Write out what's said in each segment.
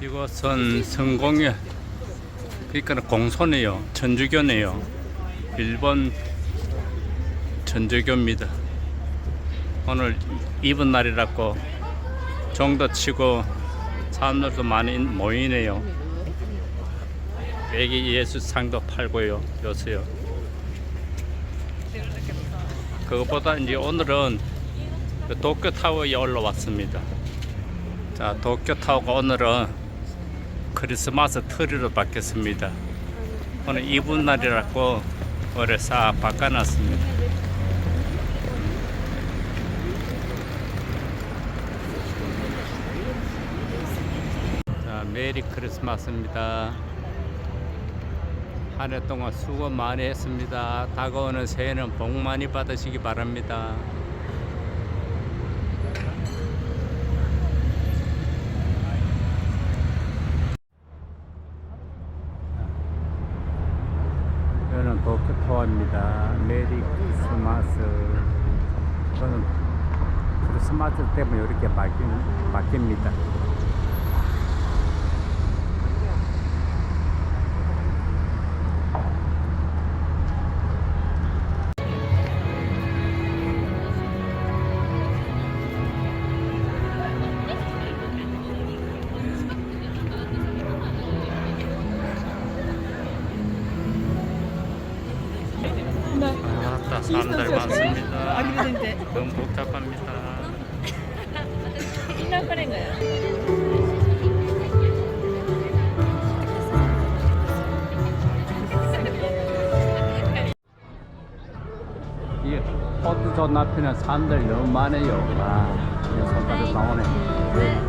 이곳은 성공회 그러니까 공소네요. 천주교네요. 일본 천주교입니다. 오늘 이분 날이라고 종도 치고 사람들도 많이 모이네요. 애기 예수상도 팔고요. 요새요. 그것보다 이제 오늘은 그 도쿄타워에 올라왔습니다. 자 도쿄타워가 오늘은 크리스마스 트리로 바뀌었습니다. 오늘 이분 날이라고 올해 싹 바꿔놨습니다. 자 메리 크리스마스입니다. 한 해 동안 수고 많이 했습니다. 다가오는 새해는 복 많이 받으시기 바랍니다 여기는 도쿄타워입니다. 메리 크리스마스. 저는 크리스마스 때문에 이렇게 바뀝니다. 많습니다. 사람들 많습니다. 너무 복잡합니다. 이 호트 존 앞에는 사람들 너무 많아요. 아, 이 손가락 나오네.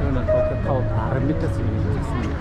이거는 도쿄타워 바로 밑에서 있습니다.